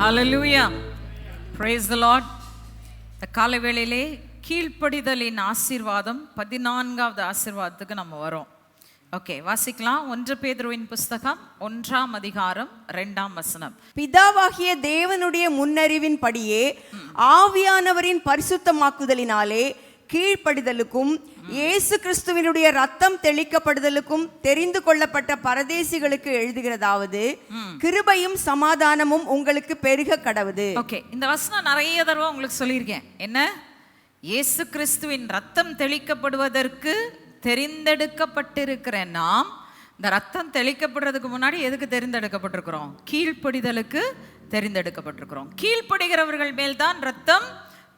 Hallelujah praise the lord. இந்த காலை வேளையிலே கீழ்ப்படிதலின் ஆசீர்வாதம் பதினான்காவது ஆசீர்வாதத்துக்கு நம்ம வரோம். ஓகே வாசிக்கலாம். ஒன்று பேதுருவின் புஸ்தகம் ஒன்றாம் அதிகாரம் ரெண்டாம் வசனம். பிதாவாகிய தேவனுடைய முன்னறிவின்படியே ஆவியானவரின் பரிசுத்தமாக்குதலினாலே கீழ்ப்படிதலுக்கும் இயேசு கிறிஸ்துவினுடைய ரத்தம் தெளிக்கப்படுதலுக்கும் தெரிந்து கொள்ளப்பட்ட பரதேசிகளுக்கு எழுதுகிறதாவது கிருபையும் சமாதானமும் உங்களுக்கு பெருக கடவுது. ஓகே இந்த வசனம் நிறைய தடவை உங்களுக்கு சொல்லியிருக்கேன். என்ன? இயேசு கிறிஸ்துவின் ரத்தம் தெளிக்கப்படுவதற்கு தெரிந்தெடுக்கப்பட்டிருக்கிற நாம் இந்த ரத்தம் தெளிக்கப்படுறதுக்கு முன்னாடி எதுக்கு தெரிந்தெடுக்கப்பட்டிருக்கிறோம்? கீழ்ப்படிதலுக்கு தெரிந்தெடுக்கப்பட்டிருக்கிறோம். கீழ்ப்படுகிறவர்கள் மேல்தான் ரத்தம்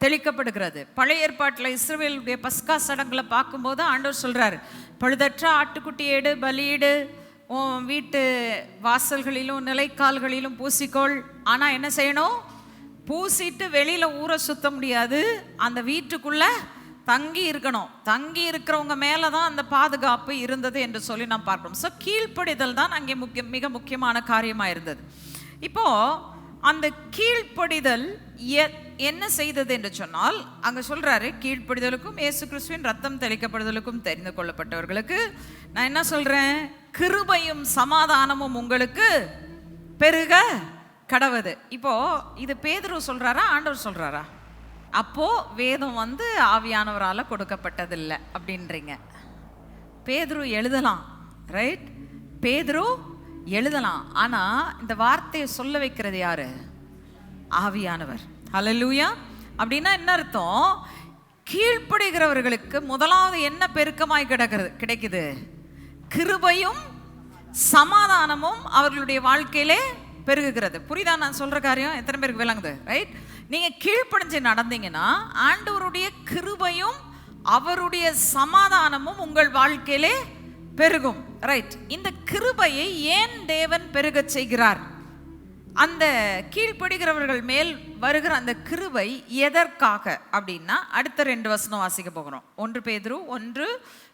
தெளிக்கப்படுகிறது. பழைய ஏற்பாட்டில் இஸ்ரேலுடைய பஸ்கா சடங்களை பார்க்கும்போது ஆண்டவர் சொல்கிறார் பழுதற்ற ஆட்டுக்குட்டியேடு பலியீடு உன் வீட்டு வாசல்களிலும் நிலைக்கால்களிலும் பூசிக்கொள். ஆனால் என்ன செய்யணும்? பூசிட்டு வெளியில் ஊரை சுத்த முடியாது. அந்த வீட்டுக்குள்ளே தங்கி இருக்கணும். தங்கி இருக்கிறவங்க மேலே தான் அந்த பாதுகாப்பு இருந்தது என்று சொல்லி நாம் பார்க்கணும் ஸோ கீழ்ப்படிதல் தான் அங்கே முக்கிய மிக முக்கியமான காரியமாக இருந்தது. இப்போது அந்த கீழ்ப்படிதல் எ- என்ன செய்தது என்று சொன்னால் அங்க சொல்றாரு கீழ்ப்படிதலுக்கும் இயேசு கிறிஸ்துவின் ரத்தம் தெளிக்கப்படுதலுக்கும் தெரிந்து கொள்ளப்பட்டவர்களுக்கு நான் என்ன சொல்றேன்? கிருபையும் சமாதானமும் உங்களுக்கு பெருக கடவுது. இப்போ இது பேதுரு சொல்றாரா ஆண்டவர் சொல்றாரா? அப்போ வேதம் வந்து ஆவியானவரால கொடுக்கப்பட்டதில்லை அப்படின்றீங்க. பேதுரு எழுதலாம் ரைட் பேதுரு எழுதலாம். ஆனா இந்த வார்த்தையை சொல்ல வைக்கிறது யாரு? ஆவியானவர். ஹலலூயா அப்படின்னா என்ன அர்த்தம்? கீழ்ப்படுகிறவர்களுக்கு முதலாவது என்ன பெருக்கமாய் கிடக்கிறது கிடைக்குது? கிருபையும் சமாதானமும் அவர்களுடைய வாழ்க்கையிலே பெருகுகிறது. புரியுதா? நான் சொல்ற காரியம் எத்தனை பேருக்கு விளங்குது? ரைட் நீங்க கீழ்ப்படிஞ்சு நடந்தீங்கன்னா ஆண்டவருடைய கிருபையும் அவருடைய சமாதானமும் உங்கள் வாழ்க்கையிலே பெருகும். ரைட் இந்த கிருபையை ஏன் தேவன் பெருகச் செய்கிறார்? அந்த கீழ்ப்படுகிறவர்கள் மேல் வருகிற அந்த கிருபை எதற்காக அப்படின்னா அடுத்த ரெண்டு வசனம் வாசிக்க போகிறோம். ஒன்று பேதுரு ஒன்று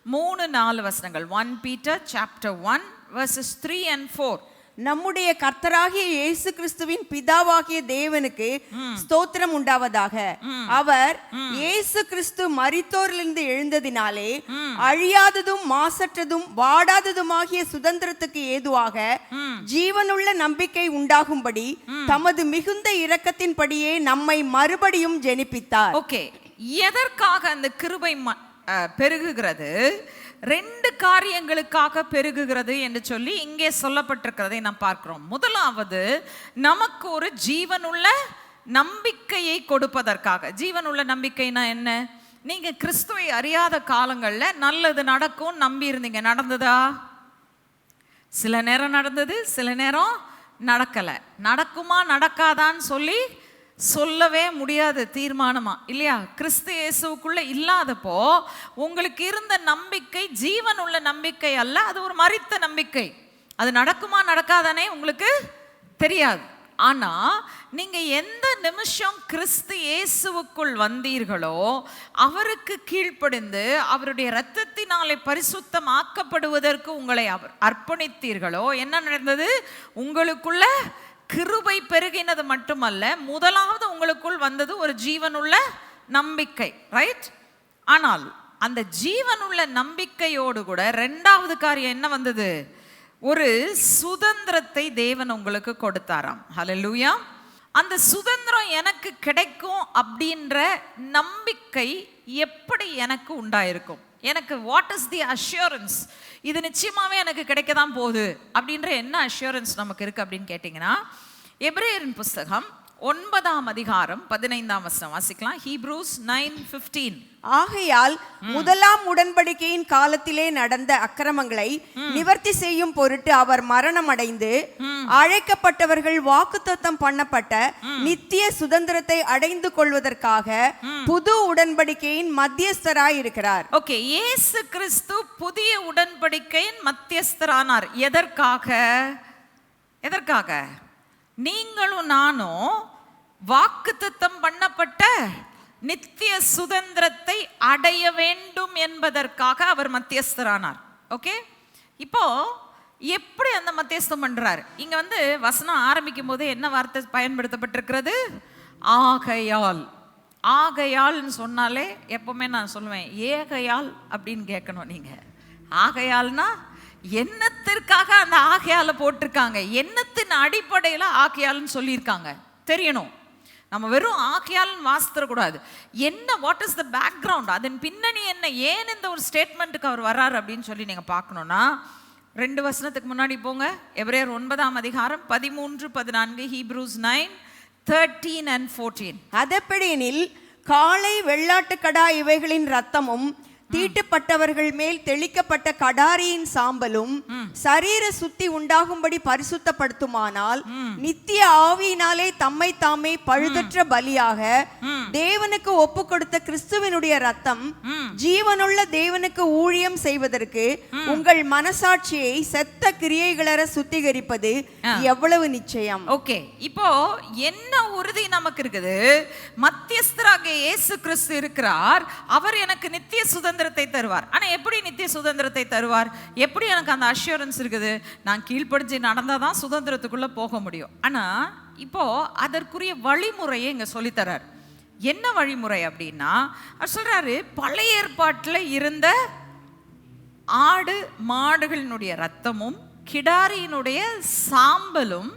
மூணு நாலு வசனங்கள். One Peter chapter one verses three and four நம்முடைய கர்த்தராகிய இயேசு கிறிஸ்துவின் பிதாவாகிய தேவனுக்கு ஸ்தோத்திரம் உண்டாவதாக. அவர் இயேசு கிறிஸ்து மரித்தோரிலிருந்து எழுந்ததினாலே அழியாததும் மாசற்றதும் வாடாததுமாகிய சுதந்திரத்துக்கு ஏதுவாக ஜீவனுள்ள நம்பிக்கை உண்டாகும்படி தமது மிகுந்த இரக்கத்தின்படியே நம்மை மறுபடியும் ஜெனிப்பித்தார். ஓகே. எதற்காக அந்த கிருபை பெருகுகிறது? ரெண்டு காரியங்களுக்காக பெருகுகிறது என்று சொல்லி இங்கே சொல்லப்பட்டிருக்கிறதை நாம் பார்க்கிறோம். முதலாவது நமக்கு ஒரு ஜீவனுள்ள நம்பிக்கையை கொடுப்பதற்காக. ஜீவனுள்ள நம்பிக்கைனா என்ன? நீங்கள் கிறிஸ்துவை அறியாத காலங்களில் நல்லது நடக்கும் நம்பி இருந்தீங்க நடந்ததா? சில நேரம் நடந்தது சில நேரம் நடக்கலை. நடக்குமா நடக்காதான்னு சொல்லி சொல்லவே முடியாது தீர்மானமா? இல்லையா? கிறிஸ்து இயேசுவுக்குள்ள இல்லாதப்போ உங்களுக்கு இருந்த நம்பிக்கை ஜீவன் உள்ள நம்பிக்கை அல்ல அது ஒரு மறித்த நம்பிக்கை. அது நடக்குமா நடக்காதானே உங்களுக்கு தெரியாது. ஆனா நீங்க எந்த நிமிஷம் கிறிஸ்து இயேசுவுக்குள் வந்தீர்களோ அவருக்கு கீழ்ப்படிந்து அவருடைய இரத்தத்தினாலே பரிசுத்தம் ஆக்கப்படுவதற்கு உங்களை அவர் அர்ப்பணித்தீர்களோ என்ன நடந்தது? உங்களுக்குள்ள கிருபை பெருகினது மட்டுமல்ல முதலாவது உங்களுக்குள் வந்தது ஒரு ஜீவனுள்ள நம்பிக்கை ரைட் ஆனால் அந்த ஜீவனுள்ள நம்பிக்கையோடு கூட ரெண்டாவது காரியம் என்ன வந்தது? ஒரு சுதந்திரத்தை தேவன் உங்களுக்கு கொடுத்தாராம். ஹalleluya அந்த சுதந்திரம் எனக்கு கிடைக்கும் அப்படின்ற நம்பிக்கை எப்படி எனக்கு உண்டாயிருக்கும்? எனக்கு வாட் இஸ் தி அஷ்யூரன்ஸ் இது நிச்சயமாகவே எனக்கு கிடைக்க தான் போகுது அப்படின்ற என்ன அஷூரன்ஸ் நமக்கு இருக்குது அப்படின்னு கேட்டிங்கன்னா எபிரேயரின் புஸ்தகம் ஒன்பதாம் அதிகாரம் பதினைந்தாம் வசனம். வாசிக்கலாம். ஹீப்ரூஸ் நைன் ஃபிஃப்டீன் ஆகையால் முதலாம் உடன்படிக்கையின் காலத்திலே நடந்த அக்கிரமங்களை நிவர்த்தி செய்யும் பொருட்டு அவர் மரணமடைந்து அழைக்கப்பட்டவர்கள் வாக்குத்தத்தம் பண்ணப்பட்ட நித்திய சுதந்திரத்தை அடைந்து கொள்வதற்காக புது உடன்படிக்கையின் மத்தியஸ்தராய் இருக்கிறார். ஓகே. இயேசு கிறிஸ்து புதிய உடன்படிக்கையின் மத்தியஸ்தரானார். எதற்காக? எதற்காக? நீங்களும் நானும் வாக்குத்தத்தம் பண்ணப்பட்ட நித்திய சுதந்திரத்தை அடைய வேண்டும் என்பதற்காக அவர் மத்தியஸ்தரானார். ஓகே? இப்போ எப்படி அந்த மத்தியஸ்தம் பண்றாரு? இங்க வந்து வசனம் ஆரம்பிக்கும் போது என்ன வார்த்தை பயன்படுத்தப்பட்டிருக்கிறது? ஆகையால். ஆகையால்னு சொன்னாலே எப்பவுமே நான் சொல்லுவேன் ஏகையால் அப்படின்னு கேட்கணும் நீங்க. ஆகையால்னா என்னத்திற்காக அந்த ஆகையால போட்டிருக்காங்க? என்னத்தின் அடிப்படையில் ஆகையால்னு சொல்லியிருக்காங்க? தெரியணும். நம்ம வெறும் ஆகையால்னு வாசித்தரக்கூடாது. என்ன வாட் இஸ் த பேக்ரவுண்ட் அதன் பின்னணி என்ன? ஏன் இந்த ஒரு ஸ்டேட்மெண்ட்டுக்கு அவர் வர்றார் அப்படின்னு சொல்லி நீங்கள் பார்க்கணுன்னா ரெண்டு வசனத்துக்கு முன்னாடி போங்க. எப்ரேயர் ஒன்பதாம் அதிகாரம் பதிமூன்று பதினான்கு Hebrews nine thirteen and fourteen அதப்படியெனில் காளை வெள்ளாட்டுக்கடா இவைகளின் ரத்தமும் தீட்டுப்பட்டவர்கள் மேல் தெளிக்கப்பட்ட கடாரியின் சாம்பலும் சரீர சுத்தி உண்டாகும்படி பரிசுத்தப்படுத்துமானால் நித்திய ஆவியினாலே தம்மை தாமே பழுதற்ற பலியாக தேவனுக்கு ஒப்பு கொடுத்த கிறிஸ்துவினுடைய ரத்தம் ஜீவனுள்ள தேவனுக்கு ஊழியம் செய்வதற்கு உங்கள் மனசாட்சியை செத்த கிரியைகளற சுத்திகரிப்பது எவ்வளவு நிச்சயம்? ஓகே. இப்போ என்ன உறுதி நமக்கு இருக்குது? மத்தியஸ்தராக இயேசு கிறிஸ்து இருக்கிறார். அவர் எனக்கு நித்திய சுதந்திரத்தை தருவார். ஆனால் எப்படி நித்திய சுதந்திரத்தை தருவார்? எப்படி எனக்கு அந்த அஷூரன்ஸ் இருக்குது? நான் கீழ்ப்படிஞ்சு நடந்தாதான் தான் சுதந்திரத்துக்குள்ளே போக முடியும். ஆனால் இப்போ அதற்குரிய வழிமுறையை இங்கே சொல்லித்தரார். என்ன வழிமுறை அப்படின்னா அவர் சொல்றாரு பழைய ஏற்பாட்டில் இருந்த ஆடு மாடுகளினுடைய ரத்தமும் கிடாரியினுடைய சாம்பலும்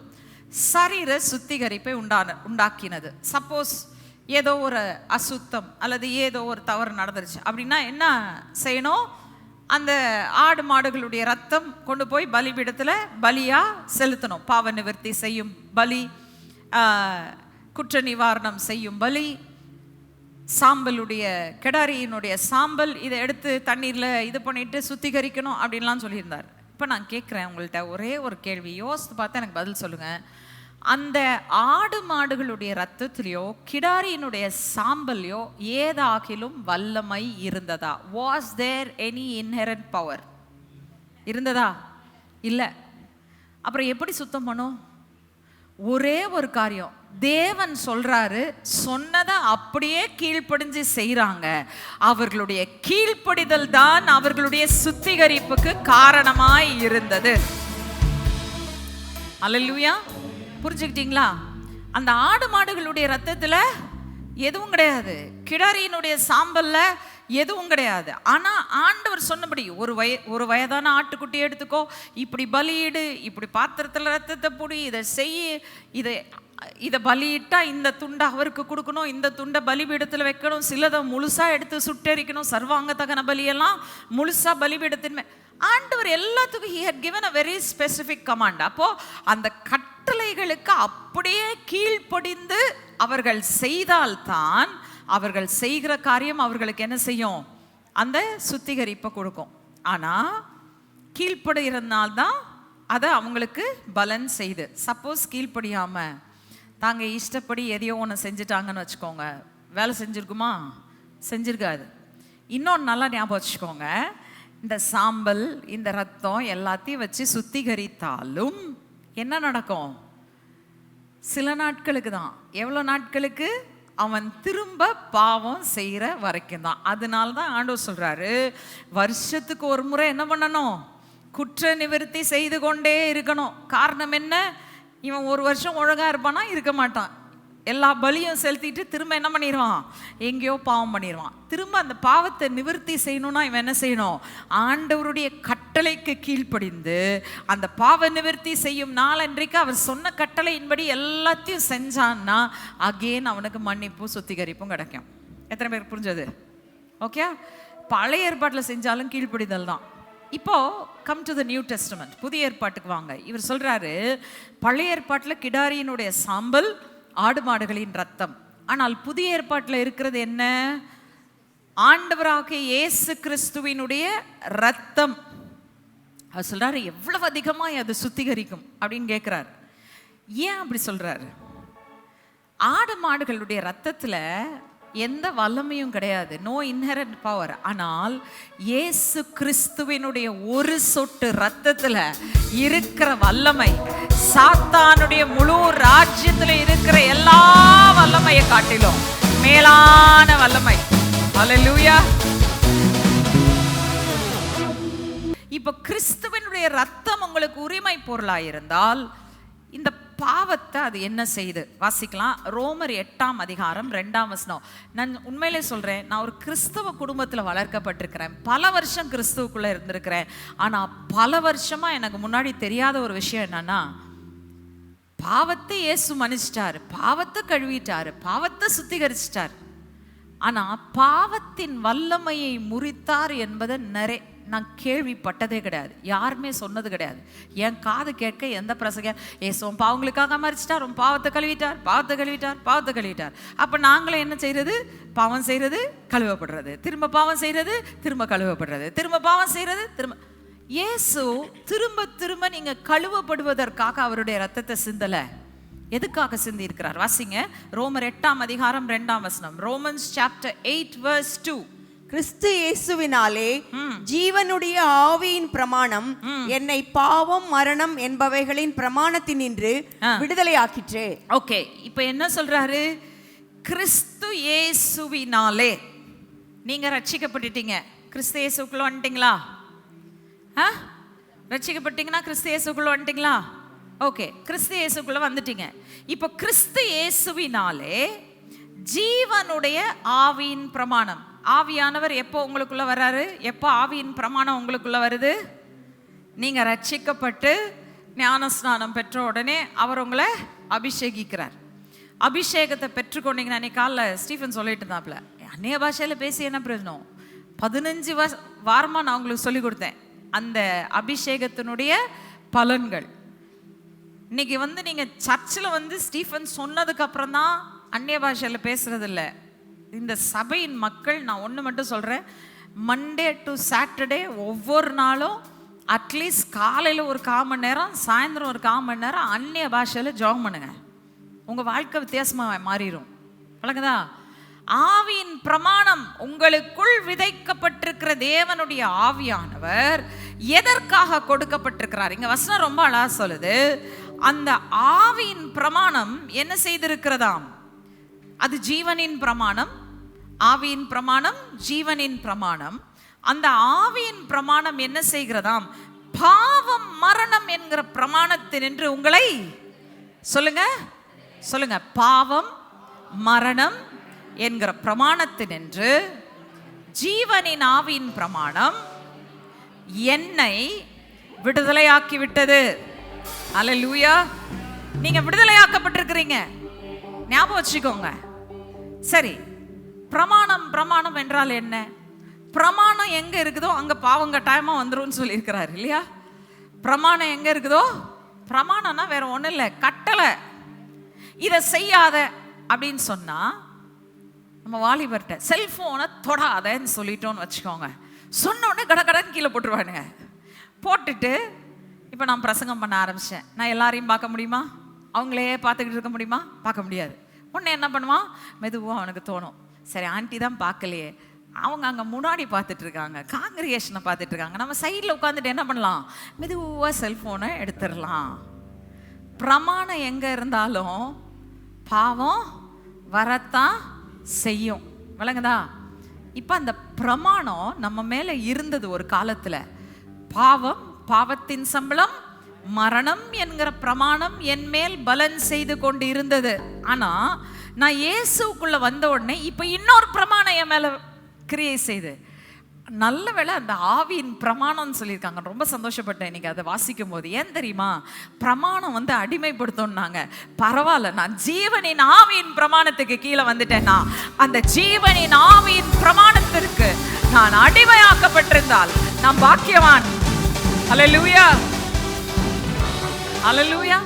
சரீர சுத்திகரிப்பை உண்டான உண்டாக்கினது. சப்போஸ் ஏதோ ஒரு அசுத்தம் அல்லது ஏதோ ஒரு தவறு நடந்துருச்சு. அப்படின்னா என்ன செய்யணும்? அந்த ஆடு மாடுகளுடைய ரத்தம் கொண்டு போய் பலிபீடத்தில் பலியாக செலுத்தணும். பாவ நிவர்த்தி செய்யும் பலி குற்ற நிவாரணம் செய்யும் பலி சாம்பலுடைய கிடாரியினுடைய சாம்பல் இதை எடுத்து தண்ணீரில் இது பண்ணிட்டு சுத்திகரிக்கணும் அப்படின்லாம் சொல்லியிருந்தார். இப்போ நான் கேட்குறேன் உங்கள்கிட்ட ஒரே ஒரு கேள்வி. யோசித்து பார்த்து எனக்கு பதில் சொல்லுங்கள் அந்த ஆடு மாடுகளுடைய ரத்தத்திலையோ கிடாரியினுடைய சாம்பல்லையோ ஏதாகிலும் வல்லமை இருந்ததா? Was there any inherent power இருந்ததா? இல்லை. அப்புறம் எப்படி சுத்தம் பண்ணும்? ஒரே ஒரு காரியம். தேவன் சொல்றாரு சொன்னதை அப்படியே கீழ்ப்படிஞ்சு செய்கிறாங்க அவர்களுடைய கீழ்ப்படிதல் தான் அவர்களுடைய சுத்திகரிப்புக்கு காரணமாய் இருந்தது. அல்லேலூயா புரிஞ்சுக்கிட்டீங்களா? அந்த ஆடு மாடுகளுடைய ரத்தத்தில் எதுவும் கிடையாது. கிடாரியினுடைய சாம்பலில் எதுவும் கிடையாது. ஆனால் ஆண்டவர் சொன்னபடி ஒரு வய ஒரு வயதான ஆட்டுக்குட்டியை எடுத்துக்கோ இப்படி பலியிடு இப்படி பாத்திரத்தில் ரத்தத்தை புடி இதை செய் இதை இதை பலியிட்டால் இந்த துண்டை அவருக்கு கொடுக்கணும் இந்த துண்டை பலிபீடத்தில் வைக்கணும் சிலதை முழுசாக எடுத்து சுட்டெரிக்கணும் சர்வாங்க தகன பலியெல்லாம் முழுசாக பலிபீடத்தின் ஆண்டவர் எல்லாத்துக்கும் he had given a very specific command அப்போது அந்த கட்டளைகளுக்கு அப்படியே கீழ்ப்படிந்து அவர்கள் செய்தால்தான் அவர்கள் செய்கிற காரியம் அவர்களுக்கு என்ன செய்யும்? அந்த சுத்திகரிப்பை கொடுக்கும். ஆனா கீழ்ப்படுகிறதுனால்தான் அதை அவங்களுக்கு பலன் செய்து. சப்போஸ் கீழ்ப்படியாமல் தாங்க இஷ்டப்படி எதையோ ஒன்று செஞ்சுட்டாங்கன்னு வச்சுக்கோங்க. வேலை செஞ்சுருக்குமா? செஞ்சிருக்காது. இன்னொன்று நல்லா ஞாபகம் வச்சுக்கோங்க. இந்த சாம்பல் இந்த ரத்தம் எல்லாத்தையும் வச்சு சுத்திகரித்தாலும் என்ன நடக்கும்? சில நாட்களுக்கு தான். எவ்வளோ நாட்களுக்கு? அவன் திரும்ப பாவம் செய்கிற வரைக்கும் தான். அதனால தான் ஆண்டவர் சொல்கிறாரு வருஷத்துக்கு ஒரு முறை என்ன பண்ணணும்? குற்ற நிவர்த்தி செய்து கொண்டே இருக்கணும். காரணம் என்ன? இவன் ஒரு வருஷம் ஒழுங்காக இருப்பானா? இருக்க மாட்டான். எல்லா பலியும் செலுத்திட்டு திரும்ப என்ன பண்ணிடுவான் எங்கேயோ பாவம் பண்ணிடுவான் திரும்ப அந்த பாவத்தை நிவர்த்தி செய்யணும்னா இவன் என்ன செய்யணும்? ஆண்டவருடைய கட்டளைக்கு கீழ்ப்படிந்து அந்த பாவ நிவர்த்தி செய்யும் நாளன்றைக்கு அவர் சொன்ன கட்டளையின்படி எல்லாத்தையும் செஞ்சான்னா அகெயின் அவனுக்கு மன்னிப்பும் சுத்திகரிப்பும் கிடைக்கும். எத்தனை பேருக்கு புரிஞ்சது? ஓகே பழைய ஏற்பாட்டில் செஞ்சாலும் கீழ்ப்படிதல் தான். இப்போ come to the New Testament புதிய ஏற்பாட்டுக்கு வாங்க. இவர் சொல்றாரு பழைய ஏற்பாட்டில் கிடாரியினுடைய சாம்பல் ஆடு மாடுகளின் ரத்தம். ஆனால் புதிய ஏற்பாட்டில் இருக்கிறது என்ன? ஆண்டவராகிய இயேசு கிறிஸ்துவினுடைய ரத்தம். அவர் சொல்றாரு எவ்வளவு அதிகமாக அது சுத்திகரிக்கும் அப்படின்னு கேட்குறாரு ஏன் அப்படி சொல்றாரு? ஆடு மாடுகளுடைய ரத்தத்தில் எந்த வல்லமையும் கிடையாது. நோ இன்ஹரண்ட் பவர் ஆனால் இயேசு கிறிஸ்துவினுடைய ஒரு சொட்டு ரத்தத்துல இருக்கிற வல்லமை சாத்தானுடைய முழு ராஜ்யத்துல இருக்கிற எல்லா வல்லமையை காட்டிலும் மேலான வல்லமை. அலலூயா இப்போ கிறிஸ்துவனுடைய ரத்தம் உங்களுக்கு உரிமை பொருளாக இருந்தால் இந்த பாவத்தை அது என்ன செய்யுது வாசிக்கலாம். ரோமர் எட்டாம் அதிகாரம் ரெண்டாம் வசனம். நான் உண்மையிலே சொல்கிறேன் நான் ஒரு கிறிஸ்தவ குடும்பத்தில் வளர்க்கப்பட்டிருக்கிறேன். பல வருஷம் கிறிஸ்துவுக்குள்ளே இருந்திருக்கிறேன். ஆனால் பல வருஷமாக எனக்கு முன்னாடி தெரியாத ஒரு விஷயம் என்னன்னா பாவத்தை இயேசு மன்னிச்சிட்டார். பாவத்தை கழுவிட்டார். பாவத்தை சுத்திகரிச்சிட்டார். ஆனால் பாவத்தின் வல்லமையை முறித்தார் என்பதை நிறைய நான் கேள்விப்பட்டதே கிடையாது. யாருமே சொன்னது கிடையாது. என் காது கேட்க எந்த பிரசங்க ஏசு பாவங்களுக்காக மறிச்சிட்டார் உன் பாவத்தை கழுவிட்டார் பாவத்தை கழுவிட்டார் பாவத்தை கழுவிட்டார். அப்போ நாங்களும் என்ன செய்கிறது பாவம் செய்கிறது கழுவப்படுறது. திரும்ப பாவம் செய்கிறது திரும்ப கழுவப்படுறது. திரும்ப பாவம் செய்கிறது திரும்ப. இயேசு திரும்ப திரும்ப நீங்கள் கழுவப்படுவதற்காக அவருடைய ரத்தத்தை சிந்தலை. எதுக்காக சிந்தி இருக்கிறார் வாசிங்க. ரோமர் எட்டாம் அதிகாரம் ரெண்டாம் வசனம். Romans chapter eight verse two கிறிஸ்து இயேசுவினாலே ஜீவனுடைய ஆவியின் பிரமாணம் என்னை பாவம் மரணம் என்பவைகளின் பிரமாணத்தினின்று விடுதலையாக்கிற்று. ஓகே இப்போ என்ன சொல்றாரு? கிறிஸ்து இயேசுவினாலே. நீங்க ரட்சிக்கப்பட்டுட்டீங்க. கிறிஸ்து இயேசுக்குள்ள வந்துட்டீங்களா? ஆ? ரட்சிக்கப்பட்டீங்கன்னா கிறிஸ்து இயேசுக்குள்ள வந்துட்டீங்களா? ஓகே கிறிஸ்து இயேசுக்குள்ள வந்துட்டீங்க. இப்போ கிறிஸ்து இயேசுவினாலே ஜீவனுடைய ஆவியின் பிரமாணம். ஆவியானவர் எப்போ உங்களுக்குள்ளே வர்றாரு? எப்போ ஆவியின் பிரமாணம் உங்களுக்குள்ளே வருது? நீங்கள் ரட்சிக்கப்பட்டு ஞானஸ்நானம் பெற்ற உடனே அவர் உங்களை அபிஷேகிக்கிறார். அபிஷேகத்தை பெற்றுக்கொண்டீங்கன்னா அன்றைக்கி காலைல ஸ்டீஃபன் சொல்லிட்டு இருந்தாப்புல அந்நிய பாஷையில் பேசி என்ன பிரயோஜனம்? பதினஞ்சு வருஷ வாரமாக நான் உங்களுக்கு சொல்லி கொடுத்தேன். அந்த அபிஷேகத்தினுடைய பலன்கள். இன்னைக்கு வந்து நீங்கள் சர்ச்சில் வந்து ஸ்டீஃபன் சொன்னதுக்கு அப்புறம் தான் அந்நிய பாஷையில் பேசுகிறதில்ல இந்த சபையின் மக்கள் நான் ஒன்று மட்டும் சொல்கிறேன் மண்டே டு சாட்டர்டே ஒவ்வொரு நாளும் அட்லீஸ்ட் காலையில் ஒரு கால் மணி நேரம் சாயந்தரம் ஒரு கால் மணி நேரம் அந்நிய பாஷையில் ஜாம் பண்ணுங்க. உங்கள் வாழ்க்கை வித்தியாசமாக மாறிடும். வழங்குதா ஆவியின் பிரமாணம் உங்களுக்குள் விதைக்கப்பட்டிருக்கிற தேவனுடைய ஆவியானவர் எதற்காக கொடுக்கப்பட்டிருக்கிறார்? இங்க வசனம் ரொம்ப அழகா சொல்லுது. அந்த ஆவியின் பிரமாணம் என்ன செய்திருக்கிறதாம்? அது ஜீவனின் பிரமாணம் ஆவியின் பிரமாணம் ஜீவனின் பிரமாணம். அந்த ஆவியின் பிரமாணம் என்ன செய்கிறதாம்? பாவம் மரணம் என்கிற பிரமாணத்தினின்று உங்களை சொல்லுங்க சொல்லுங்க. பாவம் மரணம் என்கிற பிரமாணத்தினின்று ஜீவனின் ஆவியின் பிரமாணம் என்னை விடுதலையாக்கி விட்டது அல்லேலூயா நீங்க விடுதலையாக்கப்பட்டிருக்கிறீங்க. ஞாபகம் வச்சுக்கோங்க. சரி பிரமாணம் பிரமாணம் என்றால் என்ன? பிரமாணம் எங்க இருக்குதோ அங்க பாவம் கட்டாயமா வந்துரும்னு சொல்லியிருக்கிறாரு இல்லையா? பிரமாணம் எங்க இருக்குதோ? பிரமாணம்னா வேற ஒண்ணும் இல்லை கட்டளை. இதை செய்யாத அப்படின்னு சொன்னா நம்ம வாலிபர்கிட்ட செல்ஃபோனை தொடாதன்னு சொல்லிட்டோன்னு வச்சுக்கோங்க. சொன்ன உடனே கட கீழே போட்டுருவானுங்க. போட்டுட்டு இப்போ நான் பிரசங்கம் பண்ண ஆரம்பிச்சேன். நான் எல்லாரையும் பார்க்க முடியுமா? அவங்களே பார்த்துக்கிட்டு இருக்க முடியுமா? பார்க்க முடியாது. உடனே என்ன பண்ணுவான்? மெதுவாக அவனுக்கு தோணும். சரி ஆண்டி தான் பார்க்கலையே. அவங்க அங்கே முன்னாடி பார்த்துட்டு இருக்காங்க. காங்கிரியேஷனை பார்த்துட்டு இருக்காங்க. நம்ம சைடில் உட்காந்துட்டு என்ன பண்ணலாம்? மெதுவாக செல்ஃபோனை எடுத்துடலாம். பிரமாணம் எங்கே இருந்தாலும் பாவம் வரத்தான் செய்யும். விளங்குதா? இப்போ அந்த பிரமாணம் நம்ம மேலே இருந்தது ஒரு காலத்தில். பாவம் பாவத்தின் சம்பளம் மரணம் என்கிற பிரமாணம் என் மேல் பலன் செய்து கொண்டு இருந்தது ஆனால் நான் இயேசுக்குள்ள வந்த உடனே இப்போ இன்னொரு பிரமாணம் என் மேலே கிரியை செய்து. நல்ல வேளை அந்த ஆவியின் பிரமாணம்னு சொல்லியிருக்காங்க. ரொம்ப சந்தோஷப்பட்டேன் இன்னைக்கு அதை வாசிக்கும் போது ஏன் தெரியுமா? பிரமாணம் வந்து அடிமைப்படுத்தோம்னாங்க. பரவாயில்ல நான் ஜீவனின் ஆவியின் பிரமாணத்துக்கு கீழே வந்துட்டேன்னா அந்த ஜீவனின் ஆவியின் பிரமாணத்திற்கு நான் அடிமையாக்கப்பட்டிருந்தால் நான் பாக்கியவான். ஹalleluya ஹalleluya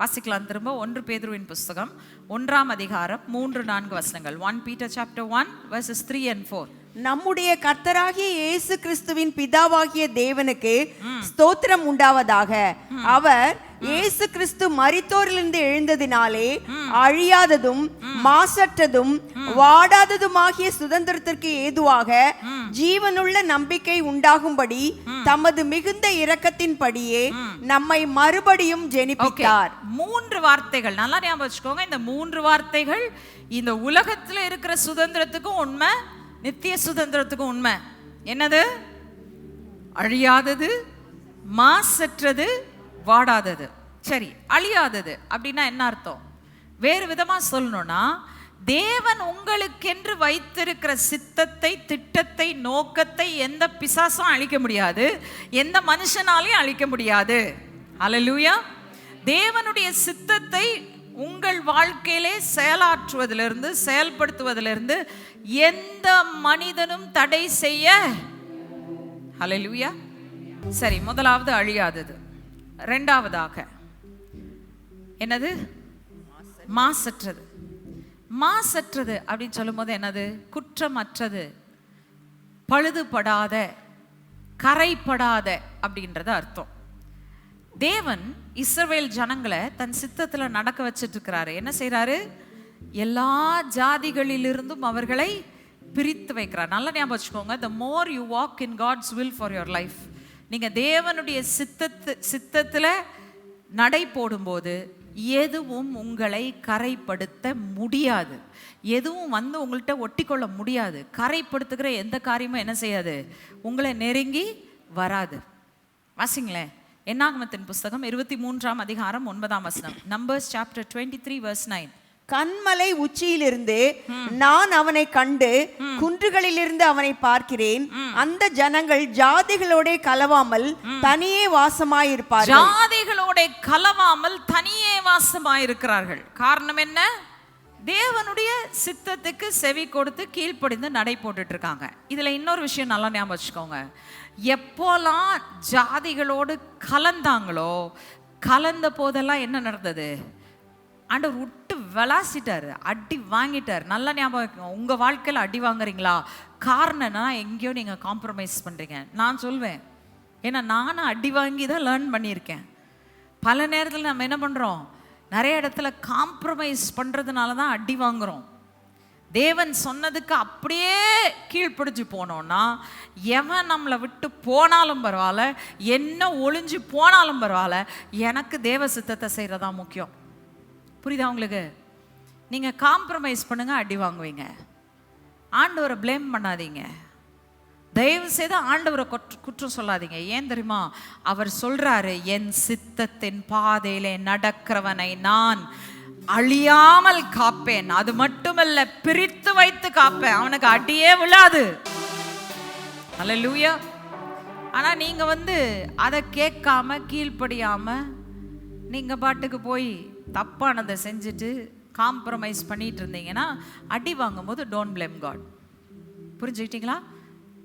வாசிக்கலாம் திரும்ப. ஒன்று பேதுருவின் புஸ்தகம். ஒன்றாம் அதிகாரம் மூன்று நான்கு வசனங்கள். One Peter chapter one verses three and four நம்முடைய கர்த்தராகிய இயேசு கிறிஸ்துவின் பிதாவாகிய தேவனுக்கு ஸ்தோத்திரம் உண்டாவதாக. அவர் இயேசு கிறிஸ்து மரித்தோரிலிருந்து எழுந்ததினாலே அழியாததும் மாசற்றதும் வாடாததுமாகிய சுதந்திரத்திற்கு ஏதுவாக ஜீவனுள்ள நம்பிக்கை உண்டாகும்படி தமது மிகுந்த இரக்கத்தின்படியே நம்மை மறுபடியும் ஜெனிப்பித்தார். மூன்று வார்த்தைகள். நல்லா ஞாபகம் வச்சுக்கோங்க. இந்த மூன்று வார்த்தைகள் இந்த உலகத்துல இருக்கிற சுதந்திரத்துக்கும் உண்மை நித்திய சுதந்திரத்துக்கும் உண்மை. என்னது? அழியாதது மாசற்றது வாடாதது. சரி அழியாதது அப்படின்னா என்ன அர்த்தம்? வேறு விதமாக சொல்லணும்னா தேவன் உங்களுக்கென்று வைத்திருக்கிற சித்தத்தை திட்டத்தை நோக்கத்தை எந்த பிசாசும் அழிக்க முடியாது. எந்த மனுஷனாலையும் அழிக்க முடியாது. அலலூயா தேவனுடைய சித்தத்தை உங்கள் வாழ்க்கையிலே செயலாற்றுவதிலிருந்து செயல்படுத்துவதிலிருந்து எந்த மனிதனும் தடை செய்ய அலலூயா சரி முதலாவது அழியாதது. ரெண்டாவதாக. என்னது? மாசற்றது. மாசற்றது அப்படின்னு சொல்லும்போது என்னது? குற்றமற்றது. பழுதுபடாத கரைப்படாத அப்படின்றது அர்த்தம். தேவன் இஸ்ரவேல் ஜனங்களை தன் சித்தத்தில் நடக்க வச்சிட்டு இருக்கிறாரு என்ன செய்கிறாரு எல்லா ஜாதிகளிலிருந்தும் அவர்களை பிரித்து வைக்கிறார். நல்லா ஞாபகம் வச்சுக்கோங்க. The more you walk in God's will for your life நீங்கள் தேவனுடைய சித்தத்து சித்தத்தில் நடை போடும்போது எதுவும் உங்களை கரைப்படுத்த முடியாது. எதுவும் வந்து உங்கள்கிட்ட ஒட்டிக்கொள்ள முடியாது. கரைப்படுத்துகிற எந்த காரியமும் என்ன செய்யாது? உங்களை நெருங்கி வராது. வாசிங்களேன். என்னாகமத்தின் புஸ்தகம் இருபத்தி மூன்றாம் அதிகாரம் ஒன்பதாம் வசனம். Numbers chapter twenty three verse nine கண்மலை உச்சியிலிருந்து நான் அவனை கண்டு குன்றுகளிலிருந்து அவனை பார்க்கிறேன். அந்த ஜனங்கள் ஜாதிகளோட கலவாமல் தனியே வாசமாயிருப்பார்கள். ஜாதிகளோட கலவாமல் தனியே வாசமாயிருக்கிறார்கள். காரணம் என்ன? தேவனுடைய சித்தத்துக்கு செவி கொடுத்து கீழ்ப்படிந்து நடை போட்டுட்டு இருக்காங்க இதுல இன்னொரு விஷயம் நல்லா ஞாபகம் வச்சுக்கோங்க. எப்போலாம் ஜாதிகளோடு கலந்தாங்களோ கலந்த போதெல்லாம் என்ன நடந்தது? ஆண்டவர் விட்டு விளாசிட்டார் அடி வாங்கிட்டார். நல்லா ஞாபகம் உங்கள் வாழ்க்கையில் அடி வாங்குறீங்களா? காரணம் எங்கேயோ நீங்கள் காம்ப்ரமைஸ் பண்ணுறீங்க நான் சொல்வேன். ஏன்னா நானும் அடி வாங்கி தான் லேர்ன் பண்ணியிருக்கேன். பல நேரத்தில் நம்ம என்ன பண்ணுறோம் நிறைய இடத்துல காம்ப்ரமைஸ் பண்ணுறதுனால தான் அடி வாங்குகிறோம் தேவன் சொன்னதுக்கு அப்படியே கீழ்ப்பிடிச்சு போனோம்னா எவன் நம்மளை விட்டு போனாலும் பரவாயில்ல என்ன ஒளிஞ்சு போனாலும் பரவாயில்ல எனக்கு தேவ சித்தத்தை செய்கிறதா முக்கியம். புரியுதா உங்களுக்கு? நீங்கள் காம்ப்ரமைஸ் பண்ணுங்கள் அடி வாங்குவீங்க. ஆண்டவரை ப்ளேம் பண்ணாதீங்க. தயவு செய்து ஆண்டவரை குற்ற குற்றம் சொல்லாதீங்க. ஏன் தெரியுமா? அவர் சொல்றாரு என் சித்தத்தின் பாதையிலே நடக்கிறவனை நான் அழியாமல் காப்பேன். அது மட்டுமல்ல பிரித்து வைத்து காப்பேன். அவனுக்கு அடியே விழாது. அல்லேலூயா ஆனால் நீங்கள் வந்து அதை கேட்காம கீழ்ப்படியாமல் நீங்கள் பாட்டுக்கு போய் தப்பானதை செஞ்சுட்டு காம்ப்ரமைஸ் பண்ணிட்டு இருந்தீங்கன்னா அடி வாங்கும்போது டோன்ட் பிளேம் காட் புரிஞ்சுக்கிட்டீங்களா?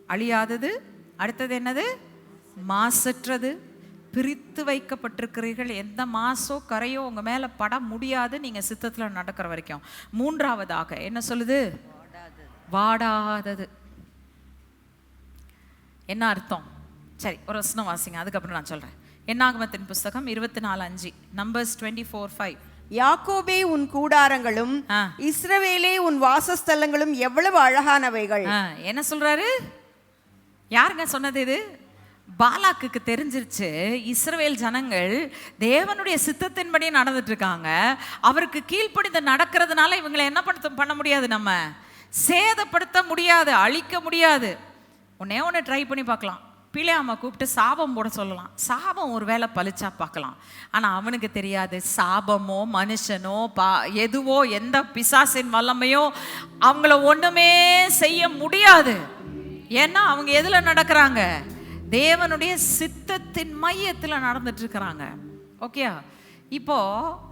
அழியாதது அடுத்தது என்னது? மாசற்றது. பிரித்து வைக்கப்பட்டிருக்கிறீர்கள். எந்த மாசோ கரையோ உங்கள் மேலே பட முடியாது நீங்கள் சித்தத்தில் நடக்கிற வரைக்கும். மூன்றாவதாக என்ன சொல்லுது? வாடாதது. என்ன அர்த்தம்? சரி ஒரு வசனம் வாசிங்க. அதுக்கப்புறம் நான் சொல்கிறேன் என்னாகமத்தின் புஸ்தகம் இருபத்தி நாலு அஞ்சு நம்பர்ஸ் டுவெண்ட்டி ஃபோர் ஃபைவ் யாக்கோபே உன் கூடாரங்களும். இஸ்ரவேலே உன் வாசஸ்தலங்களும் எவ்வளவு அழகானவைகள். என்ன சொல்றாரு? யாருங்க சொன்னது இது? பாலாக்குக்கு தெரிஞ்சிருச்சு இஸ்ரவேல் ஜனங்கள் தேவனுடைய சித்தத்தின்படி நடந்துட்டு இருக்காங்க அவருக்கு கீழ்ப்படிந்து நடக்கிறதுனால இவங்களை என்ன பண்ண பண்ண முடியாது நம்ம? சேதப்படுத்த முடியாது அழிக்க முடியாது. ஒன்னே ஒன்று ட்ரை பண்ணி பார்க்கலாம். பிள்ளையாமை கூப்பிட்டு சாபம் போட சொல்லலாம். சாபம் ஒரு வேளை பழிச்சா பார்க்கலாம். ஆனால் அவனுக்கு தெரியாது. சாபமோ மனுஷனோ பா எதுவோ எந்த பிசாசின் வல்லமையோ அவங்கள ஒன்றுமே செய்ய முடியாது. ஏன்னா அவங்க எதில் நடக்கிறாங்க? தேவனுடைய சித்தத்தின் மையத்தில் நடந்துட்டுருக்கிறாங்க. ஓகேயா? இப்போது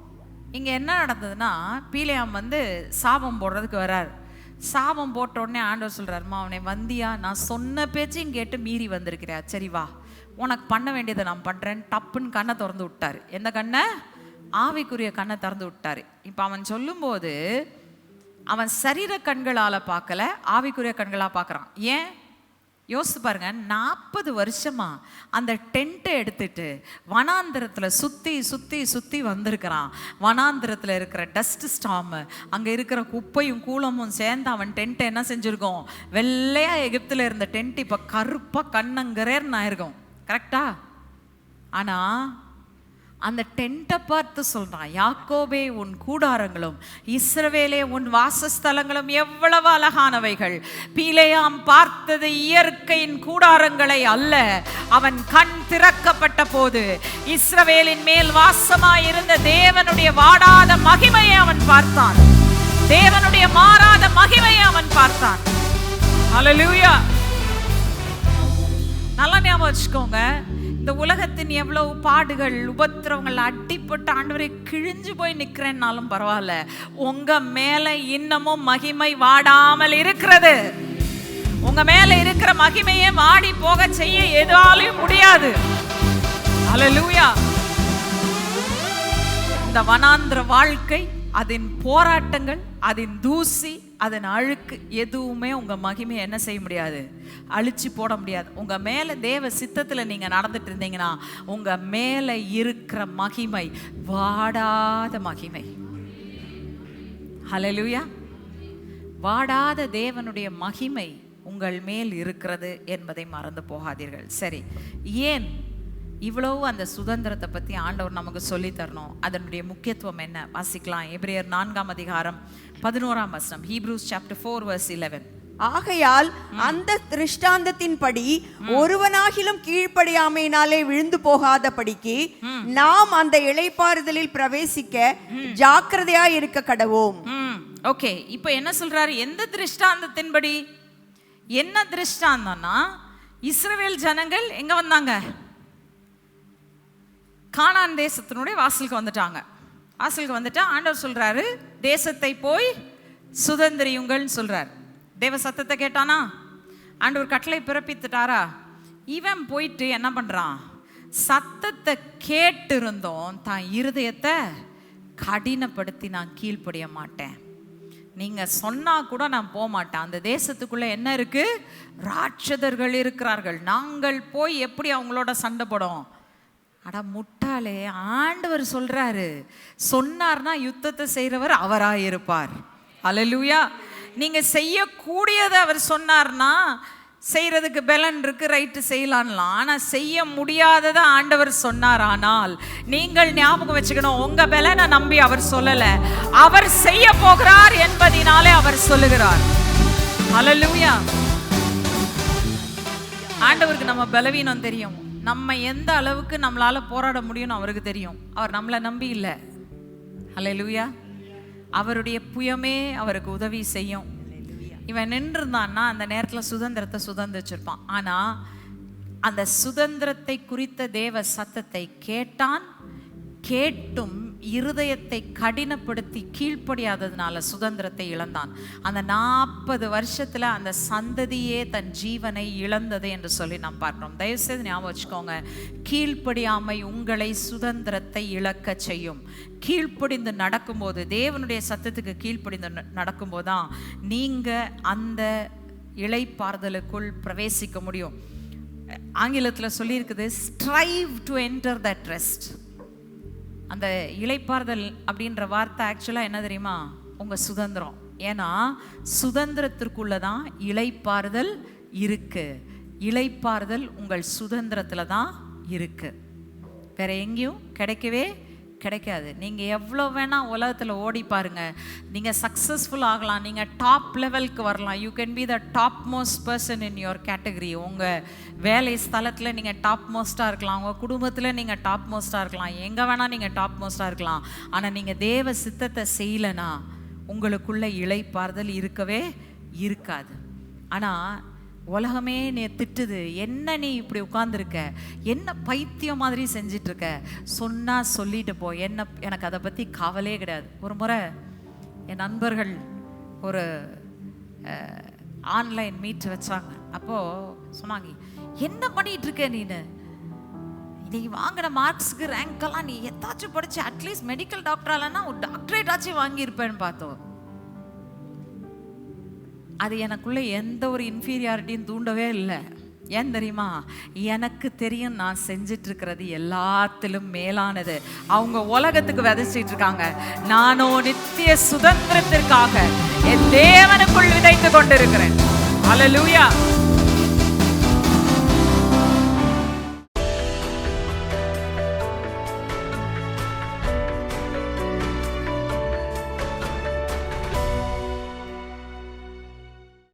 இங்கே என்ன நடந்ததுன்னா பீலியாம் வந்து சாபம் போடுறதுக்கு வரார். சாபம் போட்ட உடனே ஆண்டவர் சொல்கிறாருமா அவனை வந்தியா? நான் சொன்ன பேச்சையும் கேட்டு மீறி வந்திருக்கிறியா? சரி வா. உனக்கு பண்ண வேண்டியதை நான் பண்ணுறேன் டப்புன்னு கண்ணை திறந்து விட்டாரு. எந்த கண்ணை? ஆவிக்குரிய கண்ணை திறந்து விட்டாரு. இப்போ அவன் சொல்லும்போது அவன் சரீர கண்களால் பார்க்கல ஆவிக்குரிய கண்களாக பார்க்குறான். ஏன்? யோசித்து பாருங்க நாற்பது வருஷமா அந்த டென்ட்டை எடுத்துட்டு வனாந்திரத்தில் சுற்றி சுற்றி சுற்றி வந்திருக்கிறான். வனாந்திரத்தில் இருக்கிற டஸ்ட் ஸ்டாம் அங்கே இருக்கிற குப்பையும் கூலமும் சேர்ந்து அவன் டென்ட்டை என்ன செஞ்சிருக்கோம்? வெள்ளையா எகிப்தில் இருந்த டென்ட் இப்போ கருப்பாக கண்ணங்கரேர்னு ஆயிருக்கும். கரெக்டா ஆனா அந்த டென்ட்டை பார்த்து சொல்கிறான் யாக்கோபே உன் கூடாரங்களும் இஸ்ரவேலே உன் வாசஸ்தலங்களும் எவ்வளவு அழகானவைகள். பீலையாம் பார்த்தது இயற்கையின் கூடாரங்களை அல்ல. அவன் கண் திறக்கப்பட்ட போது இஸ்ரவேலின் மேல் வாசமாயிருந்த தேவனுடைய வாடாத மகிமையை அவன் பார்த்தான். தேவனுடைய மாறாத மகிமையை அவன் பார்த்தான். அலலூயா நல்லா ஞாபகம் வச்சுக்கோங்க. இந்த உலகத்தின் எவ்வளவு பாடுகள் உபத்திரவங்கள் அடிப்பட்டு ஆண்டவரை கிழிஞ்சு போய் நிற்கிறேன்னாலும் பரவாயில்ல. உங்க மேல இன்னமும் மகிமை வாடாமல் இருக்கிறது. உங்க மேல இருக்கிற மகிமையை வாடி போக செய்ய எதாலையும் முடியாது. அலலூயா இந்த வனாந்திர வாழ்க்கை அதன் போராட்டங்கள் அதன் தூசி அதன் அழுக்கு எதுவுமே உங்கள் மகிமையை என்ன செய்ய முடியாது? அழிச்சு போட முடியாது. உங்கள் மேலே தேவ சித்தத்தில் நீங்கள் நடந்துட்டு இருந்தீங்கன்னா உங்கள் மேலே இருக்கிற மகிமை வாடாத மகிமை. ஹலலூயா வாடாத தேவனுடைய மகிமை உங்கள் மேல் இருக்கிறது என்பதை மறந்து போகாதீர்கள். சரி ஏன் இவ்வளவு அந்த சுதந்திரத்தை பத்தி ஆண்டவர் நமக்கு சொல்லி தரணும் அதனுடைய முக்கியத்துவம் என்ன? வாசிக்கலாம். எபிரேயர் நான்காம் அதிகாரம் பதினோராம் வசனம். Hebrews chapter four verse eleven ஆகையால் அந்த திருஷ்டாந்தத்தின்படி ஒருவனாகிலும் கீழ்ப்படியாமையினாலே விழுந்து போகாதபடிக்கு நாம் அந்த இளைப்பாறுதலில் பிரவேசிக்க ஜாக்கிரதையா இருக்க கடவோம். ஓகே. இப்போ என்ன சொல்றாரு? எந்த திருஷ்டாந்தத்தின்படி? என்ன திருஷ்டாந்தம்னா இஸ்ரவேல் ஜனங்கள் எங்க வந்தாங்க? கானான் தேசத்தினுடைய வாசலுக்கு வந்துட்டாங்க. வாசலுக்கு வந்துட்டா ஆண்டவர் சொல்கிறாரு தேசத்தை போய் சுதந்திரியுங்கள்னு சொல்கிறார் தேவ சத்தத்தை கேட்டானா? ஆண்டவர் கட்டளை பிறப்பித்துட்டாரா? இவன் போயிட்டு என்ன பண்ணுறான் சத்தத்தை கேட்டு இருந்தோம் தான் இருதயத்தை கடினப்படுத்தி நான் கீழ்ப்படிய மாட்டேன். நீங்கள் சொன்னால் கூட நான் போக மாட்டேன். அந்த தேசத்துக்குள்ளே என்ன இருக்குது ராட்சதர்கள் இருக்கிறார்கள். நாங்கள் போய் எப்படி அவங்களோட சண்டை போடும் அட முட்டாளே ஆண்டவர் சொல்றாரு. சொன்னார்னா யுத்தத்தை செய்கிறவர் அவராக இருப்பார் அலலூயா நீங்க செய்யக்கூடியதை அவர் சொன்னார்னா செய்கிறதுக்கு பலன் இருக்கு ரைட்டு செய்யலான்லாம். ஆனால் செய்ய முடியாததை ஆண்டவர் சொன்னார். ஆனால் நீங்கள் ஞாபகம் வச்சுக்கணும் உங்க பலனை நம்பி அவர் சொல்லலை. அவர் செய்ய போகிறார் என்பதினாலே அவர் சொல்லுகிறார். அலலூயா ஆண்டவருக்கு நம்ம பலவீனம் தெரியும். நம்ம எந்த அளவுக்கு நம்மளால போராட முடியும்னு அவருக்கு தெரியும். அவர் நம்மளை நம்பி இல்லை. ஹalleluya அவருடைய புயமே அவருக்கு உதவி செய்யும். இவன் நின்றுருந்தான்னா அந்த நேரத்தில் சுதந்திரத்தை சுதந்திரிச்சிருப்பான். ஆனால் அந்த சுதந்திரத்தை குறித்த தேவ சத்தத்தை கேட்டான் கேட்டும் இருதயத்தை கடினப்படுத்தி கீழ்ப்படியாததுனால சுதந்திரத்தை இழந்தான். அந்த நாற்பது வருஷத்தில் அந்த சந்ததியே தன் ஜீவனை இழந்தது என்று சொல்லி நாம் பார்க்கிறோம். தயவுசெய்து ஞாபகம் வச்சுக்கோங்க. கீழ்ப்படியாமை உங்களை சுதந்திரத்தை இழக்க செய்யும். கீழ்ப்படிந்து நடக்கும்போது தேவனுடைய சத்தத்துக்கு கீழ்ப்படிந்து ந- நடக்கும்போது தான் நீங்கள் அந்த இளைப்பாறுதலுக்குள் பிரவேசிக்க முடியும். ஆங்கிலத்தில் சொல்லியிருக்குது strive to enter that rest அந்த இளைப்பாறுதல் அப்படின்ற வார்த்தை ஆக்சுவலாக என்ன தெரியுமா? உங்கள் சுதந்திரம். ஏன்னா சுதந்திரத்திற்குள்ள தான் இளைப்பாறுதல் இருக்குது இளைப்பாறுதல் உங்கள் சுதந்திரத்தில் தான் இருக்குது வேற எங்கேயும் கிடைக்கவே கிடைக்காது. நீங்கள் எவ்வளோ வேணால் உலகத்தில் ஓடி பாருங்க. நீங்கள் சக்ஸஸ்ஃபுல் ஆகலாம். நீங்கள் டாப் லெவலுக்கு வரலாம். You can be the top most person in your category உங்கள் வேலை ஸ்தலத்தில் நீங்கள் டாப் மோஸ்ட்டாக இருக்கலாம். உங்கள் குடும்பத்தில் நீங்கள் டாப் மோஸ்ட்டாக இருக்கலாம். எங்கே வேணால் நீங்கள் டாப் மோஸ்ட்டாக இருக்கலாம். ஆனால் நீங்கள் தேவ சித்தத்தை செய்யலைன்னா உங்களுக்குள்ள இழைப்பார்தல் இருக்கவே இருக்காது. ஆனால் உலகமே நீ திட்டுது. என்ன நீ இப்படி உட்காந்துருக்க என்ன பைத்தியம் மாதிரி செஞ்சிட்ருக்க? சொன்னால் சொல்லிட்டு போ. என்ன எனக்கு அதை பற்றி கவலையே கிடையாது. ஒரு முறை என் நண்பர்கள் ஒரு ஆன்லைன் மீட் வச்சாங்க. அப்போது சொன்னாங்க என்ன பண்ணிகிட்ருக்க இருக்க நீனு? நீ வாங்கின மார்க்ஸுக்கு ரேங்க்கெல்லாம் நீ எத்தாச்சும் படிச்சு அட்லீஸ்ட் மெடிக்கல் டாக்டராலன்னா ஒரு டாக்டரேட் ஆச்சும் வாங்கியிருப்பேன்னு பார்த்தோம். அது எனக்குள்ளே எந்த ஒரு இன்ஃபீரியாரிட்டியும் தூண்டவே இல்லை. ஏன் தெரியுமா? எனக்கு தெரியும் நான் செஞ்சிட்டு இருக்கிறது எல்லாத்திலும் மேலானது. அவங்க உலகத்துக்கு விதைச்சிட்டு இருக்காங்க நானோ நித்திய சுதந்திரத்திற்காக என் தேவனுக்குள் விதைத்து கொண்டிருக்கிறேன். அல்லேலூயா